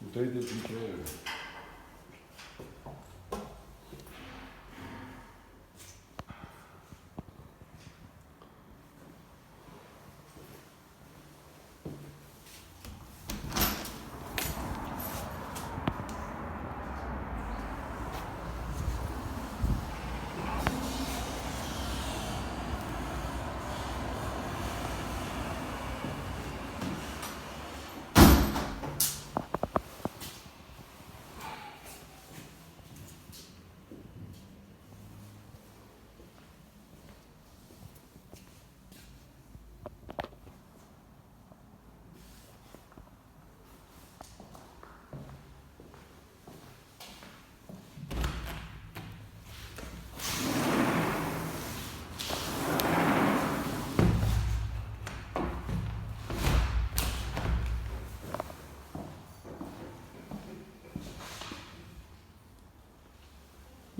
Não de identificação. Né?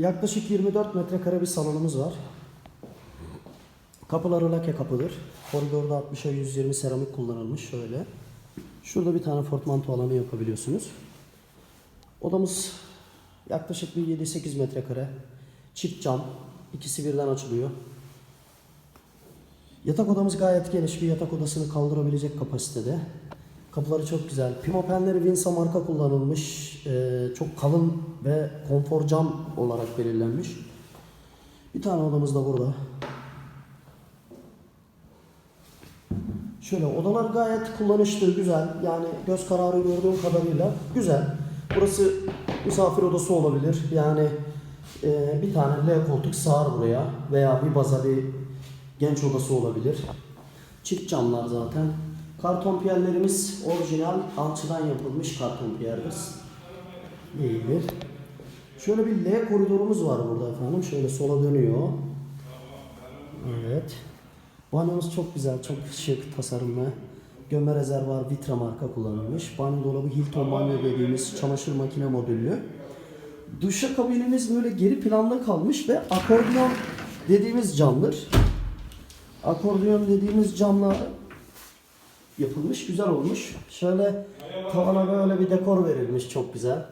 Yaklaşık 24 metrekare bir salonumuz var. Kapıları lake kapıdır. Koridorda 60'a 120 seramik kullanılmış şöyle. Şurada bir tane portmanto alanı yapabiliyorsunuz. Odamız yaklaşık bir 7-8 metrekare. Çift cam. ikisi birden açılıyor. Yatak odamız gayet geniş bir yatak odasını kaldırabilecek kapasitede. Kapıları çok güzel. Pimapenleri Vinsa marka kullanılmış. Ee, çok kalın ve konfor cam olarak belirlenmiş. Bir tane odamız da burada. Şöyle odalar gayet kullanışlı, güzel. Yani göz kararı gördüğüm kadarıyla güzel. Burası misafir odası olabilir. Yani e, bir tane L koltuk sığar buraya veya bir baza bir genç odası olabilir. Çift camlar zaten. Karton piyerlerimiz orijinal alçıdan yapılmış karton piyerdir. İyidir. Şöyle bir L koridorumuz var burada efendim. Şöyle sola dönüyor. Evet. Banyomuz çok güzel, çok şık tasarımlı. Gömme rezervuar Vitra marka kullanılmış. Banyo dolabı Hilton banyo dediğimiz çamaşır makine modüllü. Duşa kabinimiz böyle geri planda kalmış ve akordeon dediğimiz camdır. Akordeon dediğimiz camla yapılmış, güzel olmuş. Şöyle tavana böyle bir dekor verilmiş, çok güzel.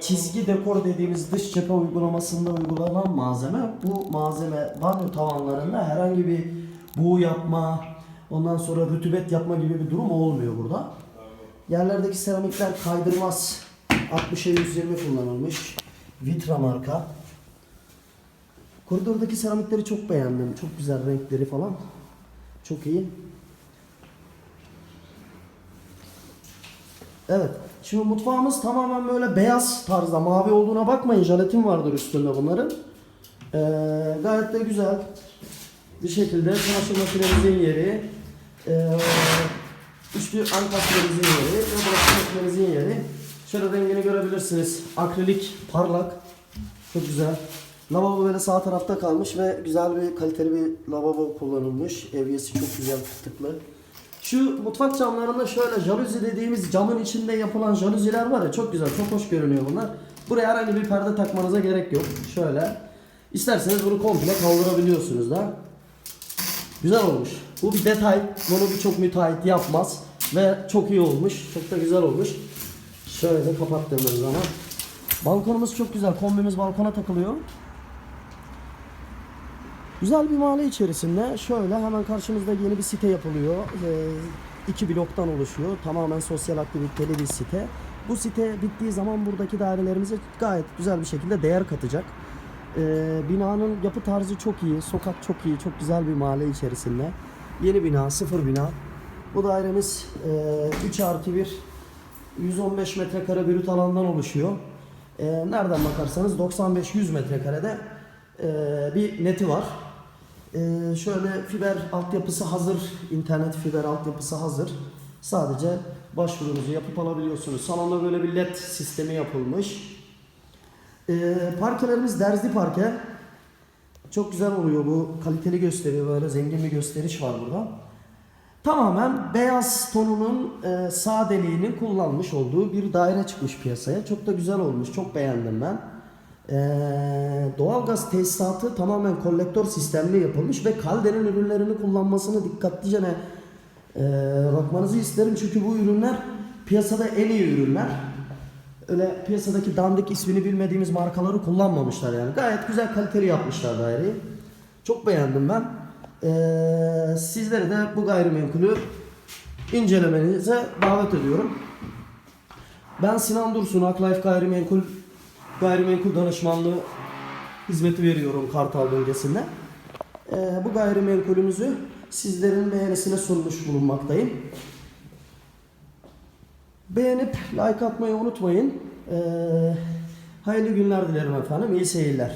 Çizgi dekor dediğimiz dış cephe uygulamasında uygulanan malzeme. Bu malzeme banyo tavanlarında herhangi bir buğu yapma, ondan sonra rütubet yapma gibi bir durum olmuyor burada. Yerlerdeki seramikler kaydırmaz. 60'a 120 kullanılmış. Vitra marka. Koridordaki seramikleri çok beğendim. Çok güzel renkleri falan. Çok iyi. Evet. Şimdi mutfağımız tamamen böyle beyaz tarzda. Mavi olduğuna bakmayın. Jelatin vardır üstünde bunların. Ee, gayet de güzel bir şekilde çamaşır makinemizin yeri, ee, üçlü ankastörümüzün yeri ve bulaşık makinemizin yeri. Şöyle rengini görebilirsiniz. Akrilik, parlak. Çok güzel. Lavabo böyle sağ tarafta kalmış ve güzel bir kaliteli bir lavabo kullanılmış. Evyesi çok güzel fıstıklı. Şu mutfak camlarında şöyle jaluzi dediğimiz camın içinde yapılan jaluziler var ya çok güzel, çok hoş görünüyor bunlar. Buraya herhangi bir perde takmanıza gerek yok. Şöyle. İsterseniz bunu komple kaldırabiliyorsunuz da. Güzel olmuş. Bu bir detay. Bunu birçok müteahhit yapmaz. Ve çok iyi olmuş. Çok da güzel olmuş. Şöyle kapattığımız zaman. Balkonumuz çok güzel. Kombimiz balkona takılıyor. Güzel bir mahalle içerisinde şöyle hemen karşımızda yeni bir site yapılıyor. Ee, iki bloktan oluşuyor. Tamamen sosyal aktiviteli bir site. Bu site bittiği zaman buradaki dairelerimize gayet güzel bir şekilde değer katacak. Ee, binanın yapı tarzı çok iyi, sokak çok iyi, çok güzel bir mahalle içerisinde. Yeni bina, sıfır bina. Bu dairemiz e, 3 artı 1, 115 metrekare brüt alandan oluşuyor. E, nereden bakarsanız 95-100 metrekarede e, bir neti var. E, şöyle fiber altyapısı hazır, internet fiber altyapısı hazır. Sadece başvurunuzu yapıp alabiliyorsunuz. Salonda böyle bir led sistemi yapılmış. E, parkelerimiz derzli parke. Çok güzel oluyor bu. Kaliteli gösteriyor böyle zengin bir gösteriş var burada. Tamamen beyaz tonunun e, sadeliğini kullanmış olduğu bir daire çıkmış piyasaya. Çok da güzel olmuş. Çok beğendim ben. E, doğalgaz tesisatı tamamen kolektör sistemli yapılmış ve Kalder'in ürünlerini kullanmasını dikkatlice ne, e, bakmanızı isterim. Çünkü bu ürünler piyasada en iyi ürünler. Öyle piyasadaki dandik ismini bilmediğimiz markaları kullanmamışlar yani. Gayet güzel kaliteli yapmışlar daireyi. Çok beğendim ben. Ee, sizleri de bu gayrimenkulü incelemenize davet ediyorum. Ben Sinan Dursun, Aklife Gayrimenkul Gayrimenkul Danışmanlığı hizmeti veriyorum Kartal bölgesinde. Ee, bu gayrimenkulümüzü sizlerin beğenisine sunmuş bulunmaktayım. Beğenip like atmayı unutmayın. Ee, hayırlı günler dilerim efendim. İyi seyirler.